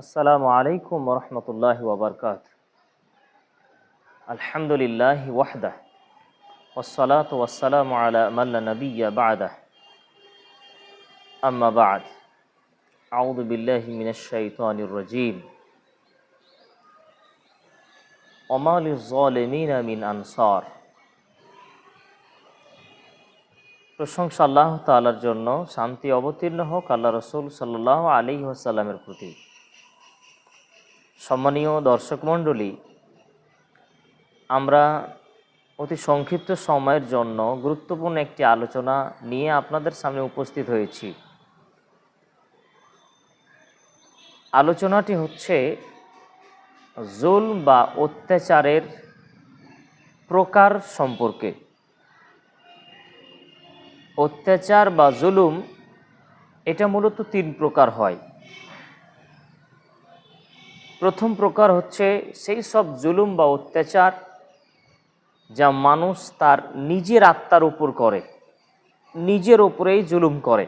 আসসালামু আলাইকুম রহমতুল্লাহ ওবরকাত আলহামদুলিল্লাহ ওয়াহদা والصلاة والسلام على من لا نبي بعده أما بعد أعوذ بالله من الشيطان الرجيم وما للظالمين من أنصار প্রশংসা আল্লাহ তাআলার জন্য শান্তি অবতীর্ণ হোক আল্লাহ রসুল সাল্লাহ আলী ওসাল্লামের প্রতি সম্মানীয় দর্শক মণ্ডলী, আমরা অতি সংক্ষিপ্ত সময়ের জন্য গুরুত্বপূর্ণ একটি আলোচনা নিয়ে আপনাদের সামনে উপস্থিত হয়েছি। আলোচনাটি হচ্ছে জুল বা অত্যাচারের প্রকার সম্পর্কে। অত্যাচার বা জুলুম, এটা মূলত তিন প্রকার হয়। প্রথম প্রকার হচ্ছে সেই সব জুলুম বা অত্যাচার যা মানুষ তার নিজের আত্মার উপর করে, নিজের ওপরেই জুলুম করে।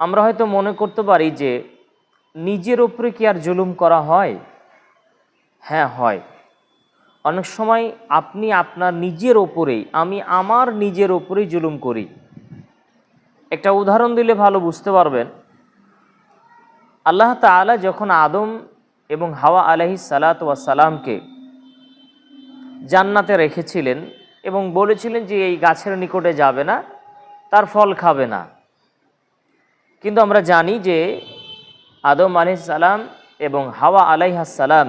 আমরা হয়তো মনে করতে পারি যে নিজের ওপরে কি আর জুলুম করা হয়? হ্যাঁ হয়। অনেক সময় আপনি আপনার নিজের ওপরেই আমি আমার নিজের ওপরেই জুলুম করি। একটা উদাহরণ দিলে ভালো বুঝতে পারবেন। আল্লাহ তালা যখন আদম এবং হাওয়া আলহি সালাত সালামকে জান্নাতে রেখেছিলেন এবং বলেছিলেন যে এই গাছের নিকটে যাবে না, তার ফল খাবে না। কিন্তু আমরা জানি যে আদম আলি সালাম এবং হাওয়া আলাইহা সালাম,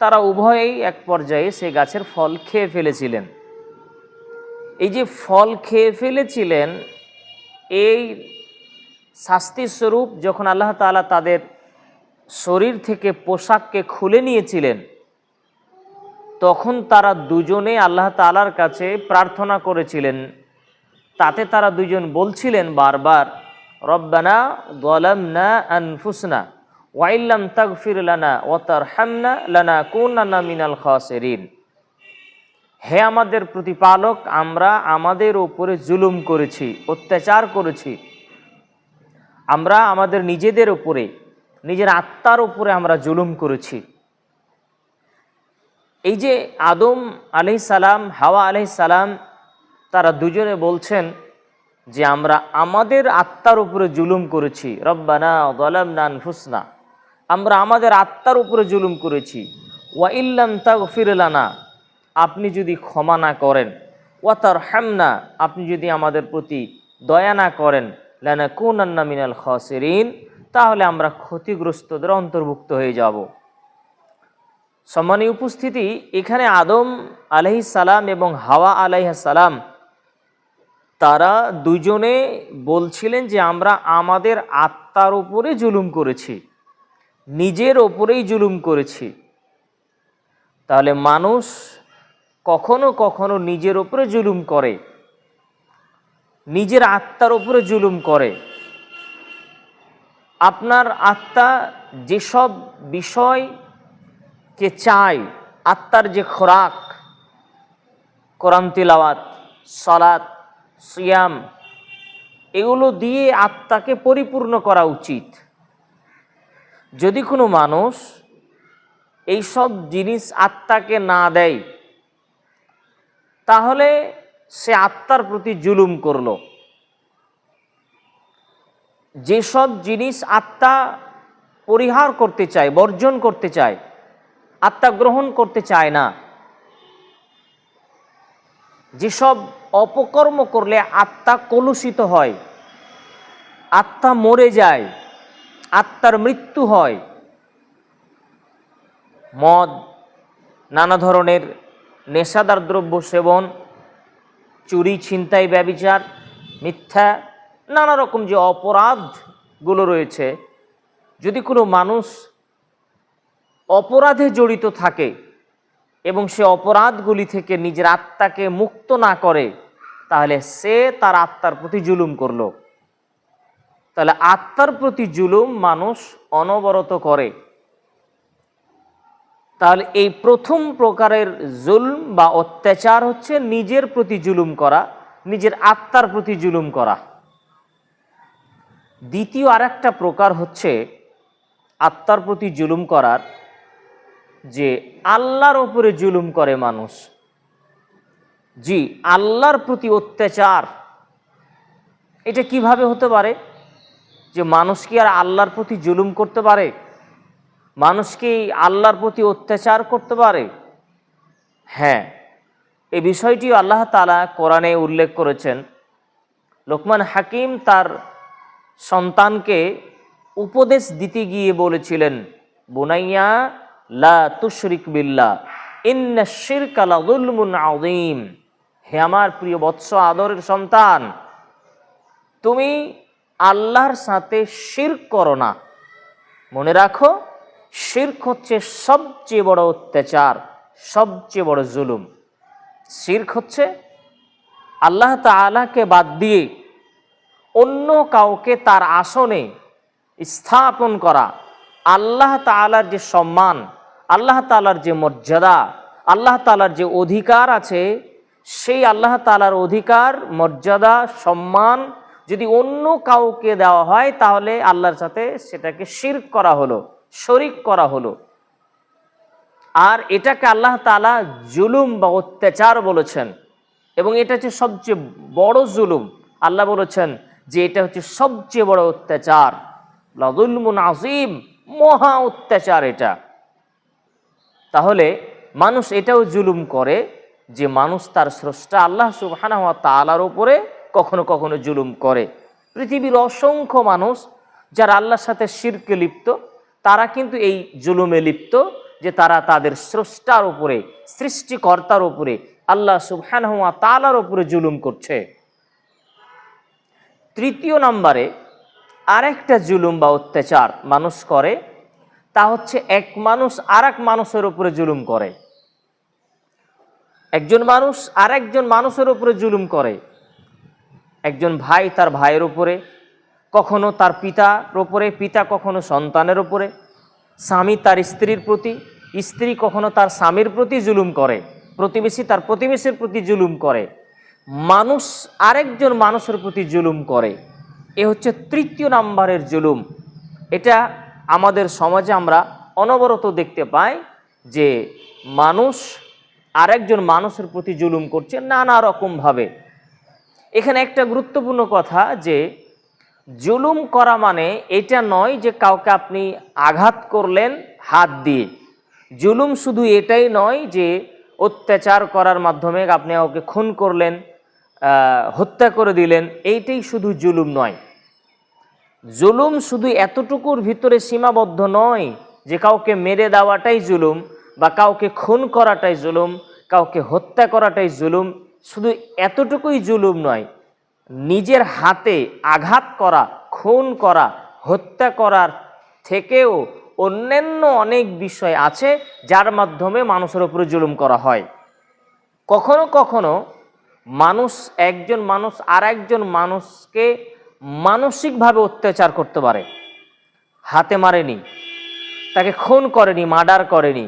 তারা উভয়েই এক পর্যায়ে সে গাছের ফল খেয়ে ফেলেছিলেন। এই যে ফল খেয়ে ফেলেছিলেন, এই শাস্তি স্বরূপ যখন আল্লাহ তালা তাদের শরীর থেকে পোশাককে খুলে নিয়েছিলেন, তখন তারা দুজনে আল্লাহ তালার কাছে প্রার্থনা করেছিলেন। তাতে তারা দুজন বলছিলেন বারবার, রব্বানা গলামনা আনফুসনা ওয়াইল্লাম তাগফির লানা ওয়াতার হামনা লানা কুনানা মিনাল খাসেরিন। হে আমাদের প্রতিপালক, আমরা আমাদের ওপরে জুলুম করেছি, অত্যাচার করেছি আমরা আমাদের নিজেদের উপরে, নিজের আত্মার উপরে আমরা জুলুম করেছি। এই যে আদম আলি সালাম, হাওয়া আলি সালাম, তারা দুজনে বলছেন যে আমরা আমাদের আত্মার উপরে জুলুম করেছি। রব্বানা গলাম নান ফুসনা আমরা আমাদের আত্মার উপরে জুলুম করেছি। ওয়া ইল্লাম তাগ ফিরলানা আপনি যদি ক্ষমা না করেন। ওয়াতার হামনা আপনি যদি আমাদের প্রতি দয়া না করেন। লানা কুনান্না মিনাল খসেরিন, তাহলে আমরা ক্ষতিগ্রস্তদের অন্তর্ভুক্ত হয়ে যাব। সম্মানীয় উপস্থিতি, এখানে আদম আলহি সালাম এবং হাওয়া আলাইহ সালাম, তারা দুজনে বলছিলেন যে আমরা আমাদের আত্মার উপরে জুলুম করেছি, নিজের ওপরেই জুলুম করেছি। তাহলে মানুষ কখনো কখনো নিজের ওপরে জুলুম করে। নিজের আত্মার উপরে জুলুম করে। আপনার আত্মা যেসব বিষয়কে চায়, আত্মার যে খোরাক, কোরআন তিলাওয়াত সলাৎ সিয়াম, এগুলো দিয়ে আত্মাকে পরিপূর্ণ করা উচিত। যদি কোনো মানুষ এইসব জিনিস আত্মাকে না দেয়, তাহলে সে আত্মার প্রতি জুলুম করল। যেসব জিনিস আত্মা পরিহার করতে চায়, বর্জন করতে চায়, আত্মা গ্রহণ করতে চায় না, যেসব অপকর্ম করলে আত্মা কলুষিত হয়, আত্মা মরে যায়, আত্মার মৃত্যু হয়, মদ, নানা ধরনের নেশাদার দ্রব্য সেবন চুরি, ছিনতাই, ব্যবিচার, মিথ্যা, নানা রকম যে অপরাধগুলো রয়েছে, যদি কোনো মানুষ অপরাধে জড়িত থাকে এবং সে অপরাধগুলি থেকে নিজের আত্মাকে মুক্ত না করে, তাহলে সে তার আত্মার প্রতি জুলুম করল। তাহলে আত্মার প্রতি জুলুম মানুষ অনবরত করে। তাহলে এই প্রথম প্রকারের জুলম বা অত্যাচার হচ্ছে নিজের প্রতি জুলুম করা, নিজের আত্মার প্রতি জুলুম করা। দ্বিতীয় আর একটা প্রকার হচ্ছে আত্মার প্রতি জুলুম করার, যে আল্লাহর ওপরে জুলুম করে মানুষ। জি, আল্লাহর প্রতি অত্যাচার, এটা কীভাবে হতে পারে? যে মানুষ কি আর আল্লাহর প্রতি জুলুম করতে পারে? মানুষ কি আল্লাহর প্রতি অত্যাচার করতে পারে? হ্যাঁ। এই বিষয়টি আল্লাহ তালা কোরআনে উল্লেখ করেছেন। লোকমান হাকিম তার সন্তানকে উপদেশ দিতে গিয়ে বলেছিলেন, বুনাইয়া, লা তুশরিক বিল্লা ইন্না শিরকা আযীম। হে আমার প্রিয় বৎস আদরের সন্তান, তুমি আল্লাহর সাথে শির করো না। মনে রাখো শির্ক হচ্ছে সবচেয়ে বড় অত্যাচার, সবচেয়ে বড় জুলুম। শির্ক হচ্ছে আল্লাহ তাআলাকে বাদ দিয়ে অন্য কাউকে তার আসনে স্থাপন করা, আল্লাহ তাআলার যে সম্মান, আল্লাহ তালার যে মর্যাদা, আল্লাহ তালার যে অধিকার আছে, সেই আল্লাহ তালার অধিকার, মর্যাদা, সম্মান যদি অন্য কাউকে দেওয়া হয়, তাহলে আল্লাহর সাথে সেটাকে শির্ক করা হলো। শরিক করা হলো। আর এটাকে আল্লাহ তাআলা জুলুম বা অত্যাচার বলেছেন। এবং এটা হচ্ছে সবচেয়ে বড় জুলুম। আল্লাহ বলেছেন যে এটা হচ্ছে সবচেয়ে বড় অত্যাচার। লাদুলমুন আজিম মহা অত্যাচার এটা। তাহলে মানুষ এটাও জুলুম করে যে মানুষ তার স্রষ্টা আল্লাহ সুবহানাহু ওয়া তাআলার উপরে কখনো কখনো জুলুম করে। পৃথিবীর অসংখ্য মানুষ যারা আল্লাহর সাথে শিরকে লিপ্ত তারা কিন্তু এই জুলুমে লিপ্ত যে তারা তাদের স্রষ্টার উপরে, সৃষ্টিকর্তার উপরে, আল্লাহ সুবহানাহু ওয়া তাআলার উপরে জুলুম করছে। তৃতীয় নম্বরে আরেকটা জুলুম বা অত্যাচার মানুষ করে, তা হচ্ছে এক মানুষ আর মানুষের উপরে জুলুম করে। একজন মানুষ আর একজন মানুষের উপরে জুলুম করে। একজন ভাই তার ভাইয়ের উপরে কখনো তার পিতার উপরে, পিতা কখনো সন্তানের ওপরে স্বামী তার স্ত্রীর প্রতি, স্ত্রী কখনো তার স্বামীর প্রতি জুলুম করে, প্রতিবেশী তার প্রতিবেশীর প্রতি জুলুম করে, মানুষ আরেকজন মানুষের প্রতি জুলুম করে, এ হচ্ছে তৃতীয় নাম্বারের জুলুম। এটা আমাদের সমাজে আমরা অনবরত দেখতে পাই যে মানুষ আরেকজন মানুষের প্রতি জুলুম করছে নানা রকমভাবে। এখানে একটা গুরুত্বপূর্ণ কথা যে জুলুম করা মানে এটা নয় যে কাউকে আপনি আঘাত করলেন হাত দিয়ে। জুলুম শুধু এটাই নয় যে অত্যাচার করার মাধ্যমে আপনি কাউকে খুন করলেন হত্যা করে দিলেন, এইটাই শুধু জুলুম নয়। জুলুম শুধু এতটুকুর ভিতরে সীমাবদ্ধ নয় যে কাউকে মেরে দেওয়াটাই জুলুম বা কাউকে খুন করাটাই জুলুম, কাউকে হত্যা করাটাই জুলুম, শুধু এতটুকুই জুলুম নয়। নিজের হাতে আঘাত করা, খুন করা, হত্যা করার থেকেও অন্যান্য অনেক বিষয় আছে যার মাধ্যমে মানুষের উপরে জুলুম করা হয়। কখনো কখনো মানুষ একজন মানুষ আর একজন মানুষকে মানসিকভাবে অত্যাচার করতে পারে। হাতে মারেনি, তাকে খুন করেনি, মার্ডার করেনি,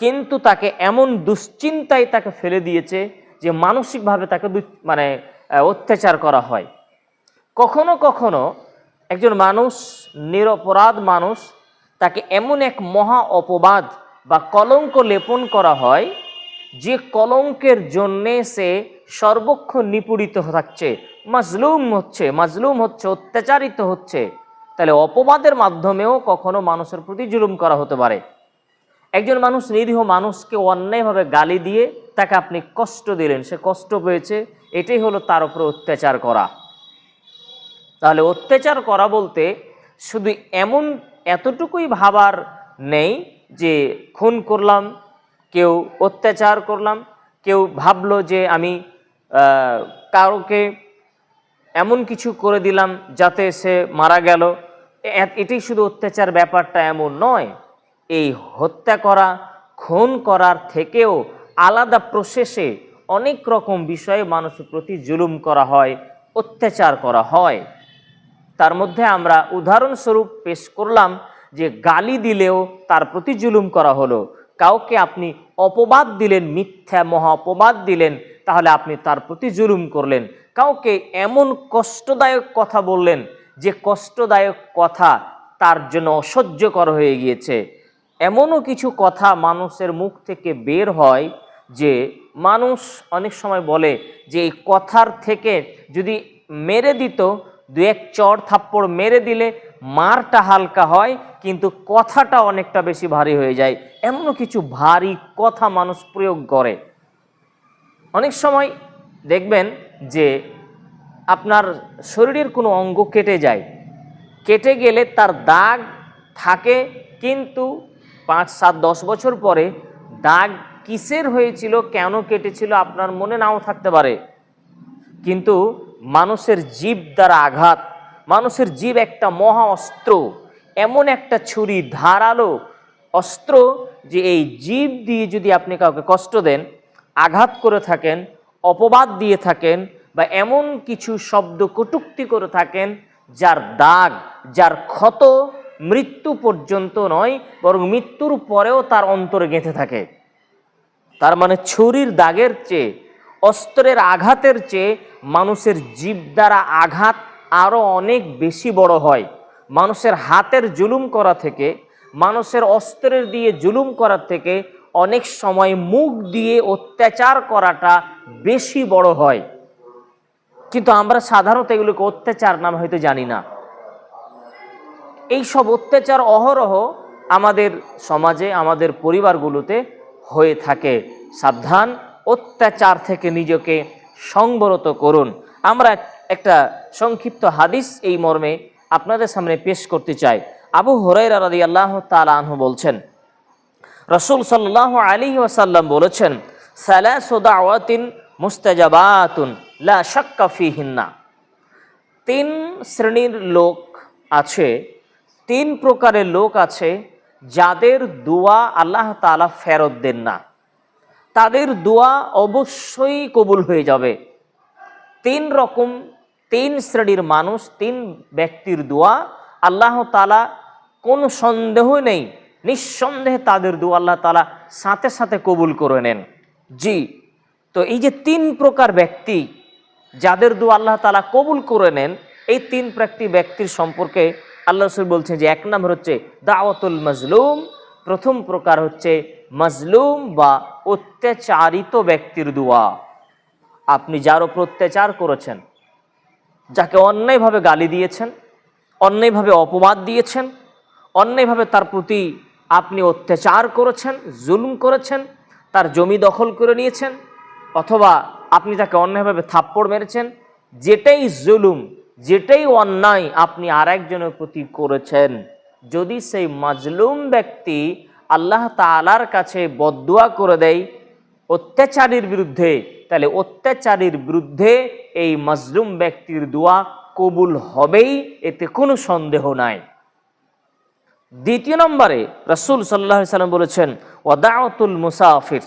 কিন্তু তাকে এমন দুশ্চিন্তায় তাকে ফেলে দিয়েছে যে মানসিকভাবে তাকে মানে অত্যাচার করা হয়। কখনো কখনো একজন মানুষ, নিরপরাধ মানুষ, তাকে এমন এক মহা অপবাদ বা কলঙ্ক লেপন করা হয়, যে কলঙ্কের জন্যে সে সর্বক্ষণ নিপীড়িত থাকছে, মাজলুম হচ্ছে মাজলুম হচ্ছে, অত্যাচারিত হচ্ছে। তাহলে অপবাদের মাধ্যমেও কখনো মানুষের প্রতি জুলুম করা হতে পারে। একজন মানুষ নিরীহ মানুষকে অন্যায়ভাবে গালি দিয়ে তাকে আপনি কষ্ট দিলেন, সে কষ্ট পেয়েছে, এটাই হলো তার উপরে অত্যাচার করা। তাহলে অত্যাচার করা বলতে শুধু এমন এতটুকুই ভাবার নেই যে খুন করলাম, কেউ অত্যাচার করলাম, কেউ ভাবলো যে আমি কারোকে এমন কিছু করে দিলাম যাতে সে মারা গেল। এটাই শুধু অত্যাচার ব্যাপারটা এমন নয়। এই হত্যা করা, খুন করার থেকেও আলাদা প্রসেসে অনেক রকম বিষয়ে মানুষের প্রতি জুলুম করা হয়, অত্যাচার করা হয়। তার মধ্যে আমরা উদাহরণস্বরূপ পেশ করলাম যে গালি দিলেও তার প্রতি জুলুম করা হলো। কাউকে আপনি অপবাদ দিলেন, মিথ্যা মহা অপবাদ দিলেন, তাহলে আপনি তার প্রতি জুলুম করলেন। কাউকে এমন কষ্টদায়ক কথা বললেন যে কষ্টদায়ক কথা তার জন্য অসহ্যকর হয়ে গিয়েছে। এমনও কিছু কথা মানুষের মুখ থেকে বের হয় যে মানুষ অনেক সময় বলে যে এই কথার থেকে যদি মেরে দিত, দু এক চড় থাপ্পড় মেরে দিলে মারটা হালকা হয়, কিন্তু কথাটা অনেকটা বেশি ভারী হয়ে যায়। এমনও কিছু ভারী কথা মানুষ প্রয়োগ করে। অনেক সময় দেখবেন যে আপনার শরীরের কোনো অঙ্গ কেটে যায়। কেটে গেলে তার দাগ থাকে, কিন্তু পাঁচ, সাত, দশ বছর পরে দাগ কিসের হয়েছিল, কেন কেটেছিল আপনার মনে নাও থাকতে পারে। কিন্তু মানুষের জীব দ্বারা আঘাত, মানুষের জীব একটা মহা অস্ত্র, এমন একটা ছুরি ধারালো অস্ত্র যে এই জীব দিয়ে যদি আপনি কাউকে কষ্ট দেন, আঘাত করে থাকেন, অপবাদ দিয়ে থাকেন বা এমন কিছু শব্দ কটুক্তি করে থাকেন, যার দাগ, যার ক্ষত মৃত্যু পর্যন্ত নয়, বরং মৃত্যুর পরেও তার অন্তরে গেঁথে থাকে। তার মানে ছুরির দাগের চেয়ে, অস্ত্রের আঘাতের চেয়ে মানুষের জীব দ্বারা আঘাত আরও অনেক বেশি বড় হয়। মানুষের হাতের জুলুম করা থেকে, মানুষের অস্ত্রের দিয়ে জুলুম করার থেকে অনেক সময় মুখ দিয়ে অত্যাচার করাটা বেশি বড় হয়। কিন্তু আমরা সাধারণত এগুলোকে অত্যাচার নাম হয়তো জানি না। এই সব অত্যাচার অহরহ আমাদের সমাজে, আমাদের পরিবারগুলোতে হয়ে থাকে। সাবধান, অত্যাচার থেকে নিজেকে সংবরত করুন। আমরা একটা সংক্ষিপ্ত হাদিস এই মর্মে আপনাদের সামনে পেশ করতে চাই। আবু হরাইরা রাদি আল্লাহ তালাহ বলছেন, রসুল সাল্লাহ আলী ওয়াসাল্লাম বলেছেন সালাসোদাওয়াতিন মুস্তাজাবাতুন লা শাক্কা ফিহিন্না। তিন শ্রেণির লোক আছে তিন প্রকারের লোক আছে যাদের দোয়া আল্লাহ তাআলা ফেরত দেন না। তাদের দোয়া অবশ্যই কবুল হয়ে যাবে। তিন রকম, তিন শ্রেণির মানুষ, তিন ব্যক্তির দোয়া আল্লাহ তালা কোনো সন্দেহ নেই, নিঃসন্দেহে তাদের দোয়া আল্লাহ তালা সাথে সাথে কবুল করে নেন। জি, তো এই যে তিন প্রকার ব্যক্তি যাদের দোয়া আল্লাহ তালা কবুল করে নেন, এই তিন ব্যক্তি, ব্যক্তির সম্পর্কে আল্লাহ রসুল বলছেন যে এক নম্বর হচ্ছে দাওয়াতুল মজলুম। প্রথম প্রকার হচ্ছে মজলুম বা অত্যাচারিত ব্যক্তির দোয়া। আপনি যার ওপর অত্যাচার করেছেন, যাকে অন্যায়ভাবে গালি দিয়েছেন, অন্যায়ভাবে অপবাদ দিয়েছেন, অন্যায়ভাবে তার প্রতি আপনি অত্যাচার করেছেন, জুলুম করেছেন, তার জমি দখল করে নিয়েছেন, অথবা আপনি তাকে অন্যায়ভাবে থাপ্পড় মেরেছেন, যেটাই জুলুম যেটাই অন্যায় আপনি আর একজনের প্রতি করেছেন, যদি সেই মাজলুম ব্যক্তি আল্লাহ তালার কাছে বদুয়া করে দেয় অত্যাচারীর বিরুদ্ধে, তাহলে অত্যাচারীর বিরুদ্ধে এই মাজলুম ব্যক্তির দোয়া কবুল হবেই, এতে কোনো সন্দেহ নাই। দ্বিতীয় নম্বরে রসুল সাল্লাহ সাল্লাম বলেছেন ওয়াদাউতুল মুসাফির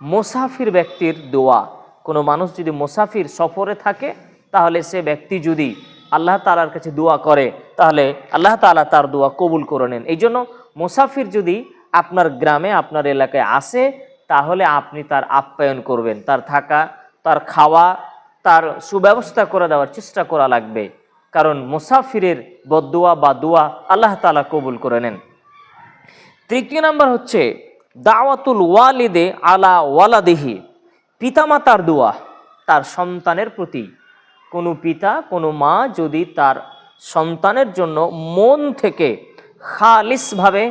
মুসাফির ব্যক্তির দোয়া। কোনো মানুষ যদি মুসাফির সফরে থাকে তাহলে সে ব্যক্তি যদি আল্লাহ তালার কাছে দোয়া করে, তাহলে আল্লাহ তালা তার দোয়া কবুল করে নেন। এই জন্য মুসাফির যদি আপনার গ্রামে, আপনার এলাকায় আসে, তাহলে আপনি তার আপ্যায়ন করবেন। তার থাকা, তার খাওয়া, তার সুব্যবস্থা করে দেওয়ার চেষ্টা করা লাগবে। কারণ মুসাফিরের বদুয়া বা দোয়া আল্লাহ তালা কবুল করে নেন। তৃতীয় নাম্বার হচ্ছে, দাওয়াতুল ওয়ালিদে আলা ওয়ালাদেহি, পিতামাতার দোয়া, তার সন্তানের প্রতি। কোনো পিতা, কোনো মা যদি তার সন্তানের জন্য মন থেকে খালিসভাবে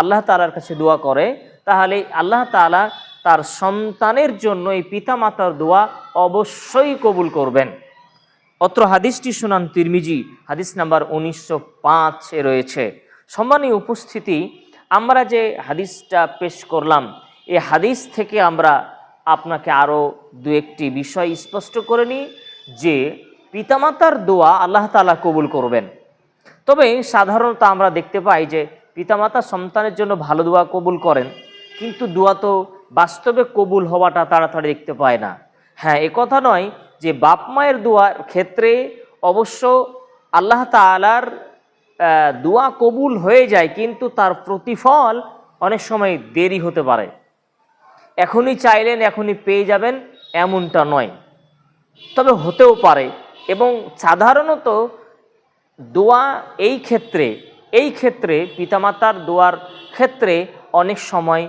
আল্লাহ তালার কাছে দোয়া করে, তাহলে আল্লাহ তালা তার সন্তানের জন্য এই পিতামাতার দোয়া অবশ্যই কবুল করবেন। অত্র হাদিসটি শুনান তিরমিজি, হাদিস নাম্বার উনিশশো পাঁচে রয়েছে। সম্মানীয় উপস্থিতি, আমরা যে হাদিসটা পেশ করলাম এই হাদিস থেকে আমরা আপনাকে আরও দু একটি বিষয় স্পষ্ট করে নিই। যে পিতামাতার দোয়া আল্লাহ তালা কবুল করবেন। তবে সাধারণত আমরা দেখতে পাই যে পিতামাতা সন্তানের জন্য ভালো দোয়া কবুল করেন, কিন্তু দোয়া তো বাস্তবে কবুল হওয়াটা তাড়াতাড়ি দেখতে পায় না। হ্যাঁ এ কথা নয় যে বাপ মায়ের দোয়ার ক্ষেত্রে অবশ্য আল্লাহ তালার দোয়া কবুল হয়ে যায়, কিন্তু তার প্রতিফল অনেক সময় দেরি হতে পারে। এখনই চাইলেন, এখনই পেয়ে যাবেন, এমনটা নয়। তবে হতেও পারে। এবং সাধারণত দোয়া এই ক্ষেত্রে এই ক্ষেত্রে পিতামাতার দোয়ার ক্ষেত্রে অনেক সময়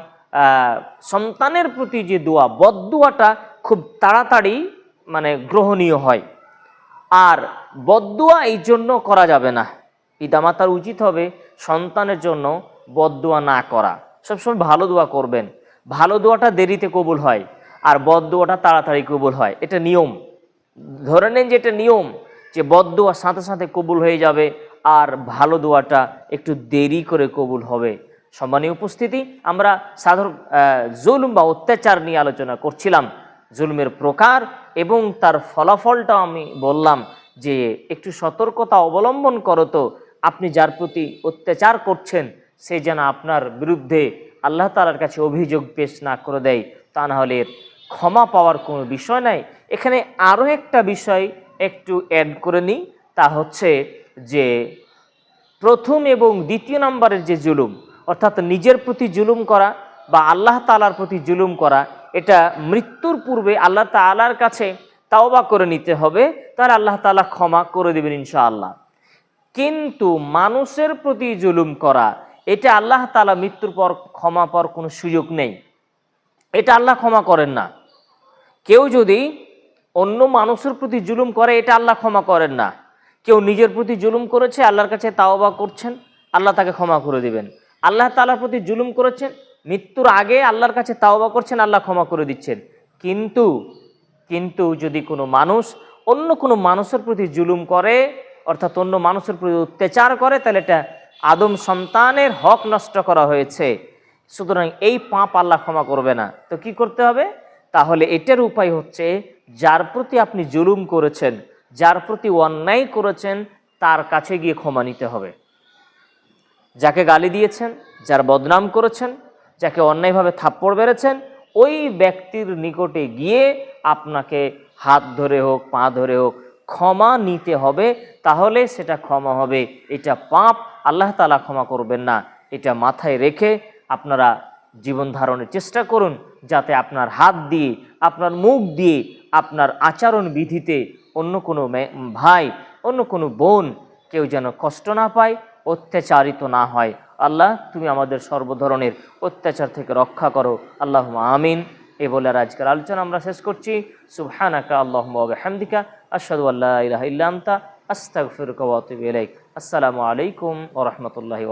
সন্তানের প্রতি যে দোয়া বদদোয়াটা খুব তাড়াতাড়ি মানে গ্রহণীয় হয়। আর বদদোয়া এই জন্য করা যাবে না। পিতামাতার উচিত হবে সন্তানের জন্য বদদোয়া না করা। সবসময় ভালো দোয়া করবেন। ভালো দোয়াটা দেরিতে কবুল হয়, আর বদদোয়াটা তাড়াতাড়ি কবুল হয়। এটা নিয়ম। ধরে নেন যে এটা নিয়ম যে বদদোয়া সাথে সাথে কবুল হয়ে যাবে আর ভালো দোয়াটা একটু দেরি করে কবুল হবে। সম্মানীয় উপস্থিতি, আমরা সাধারণ জুলুম বা অত্যাচার নিয়ে আলোচনা করছিলাম। জুলুমের প্রকার এবং তার ফলাফলটা আমি বললাম যে একটু সতর্কতা অবলম্বন করো তো। আপনি যার প্রতি অত্যাচার করছেন, সে যেন আপনার বিরুদ্ধে আল্লাহ তালার কাছে অভিযোগ পেশ না করে দেয়, তা না হলে এর ক্ষমা পাওয়ার কোনো বিষয় নাই। এখানে আরও একটা বিষয় একটু অ্যাড করে নিই, তা হচ্ছে যে প্রথম এবং দ্বিতীয় নম্বরের যে জুলুম, অর্থাৎ নিজের প্রতি জুলুম করা বা আল্লাহ তালার প্রতি জুলুম করা, এটা মৃত্যুর পূর্বে আল্লাহ তালার কাছে তাওবা করে নিতে হবে, তার আল্লাহ তালা ক্ষমা করে দেবেন ইনশাআল্লাহ। কিন্তু মানুষের প্রতি জুলুম করা, এটা আল্লাহ তালা মৃত্যুর পর ক্ষমা পাওয়ার কোনো সুযোগ নেই। এটা আল্লাহ ক্ষমা করেন না। কেউ যদি অন্য মানুষের প্রতি জুলুম করে, এটা আল্লাহ ক্ষমা করেন না। কেউ নিজের প্রতি জুলুম করেছে, আল্লাহর কাছে তাওবা করছেন, আল্লাহ তাকে ক্ষমা করে দিবেন। আল্লাহ তালার প্রতি জুলুম করেছেন, মৃত্যুর আগে আল্লাহর কাছে তাওবা করছেন, আল্লাহ ক্ষমা করে দিচ্ছেন। কিন্তু কিন্তু যদি কোনো মানুষ অন্য কোনো মানুষের প্রতি জুলুম করে, অর্থাৎ অন্য মানুষের প্রতি অত্যাচার করে, তাহলে এটা আদম সন্তানের হক নষ্ট করা হয়েছে। সুতরাং এই পাপ আল্লাহ ক্ষমা করবে না। তো কি করতে হবে? তাহলে এটার উপায় হচ্ছে যার প্রতি আপনি জুলুম করেছেন, যার প্রতি অন্যায় করেছেন, তার কাছে গিয়ে ক্ষমা নিতে হবে। যাকে গালি দিয়েছেন, যার বদনাম করেছেন, যাকে অন্যায়ভাবে থাপ্পড় বেড়েছেন ওই ব্যক্তির নিকটে গিয়ে আপনাকে হাত ধরে হোক, পা ধরে হোক, ক্ষমা নিতে হবে। তাহলে সেটা ক্ষমা হবে। এটা পাপ। আল্লাহ তালা ক্ষমা করবেন না। এটা মাথায় রেখে আপনারা জীবন ধারণের চেষ্টা করুন যাতে আপনার হাত দিয়ে, আপনার মুখ দিয়ে, আপনার আচরণ বিধিতে অন্য কোনো ভাই, অন্য কোনো বোন কেউ যেন কষ্ট না পায়, অত্যাচারিত না হয়। আল্লাহ, তুমি আমাদের সর্বধরনের অত্যাচার থেকে রক্ষা করো। আল্লাহ আমিন। এ বলে আজকের আলোচনা আমরা শেষ করছি। সুবহানাকা আল্লাহ হামদিকা আশহাদু আল্লাহ ইলাহা ইল্লা আনতা। আস্তাগফিরুকা ওয়া আসসালামু আলাইকুম ওয়া রাহমাতুল্লাহি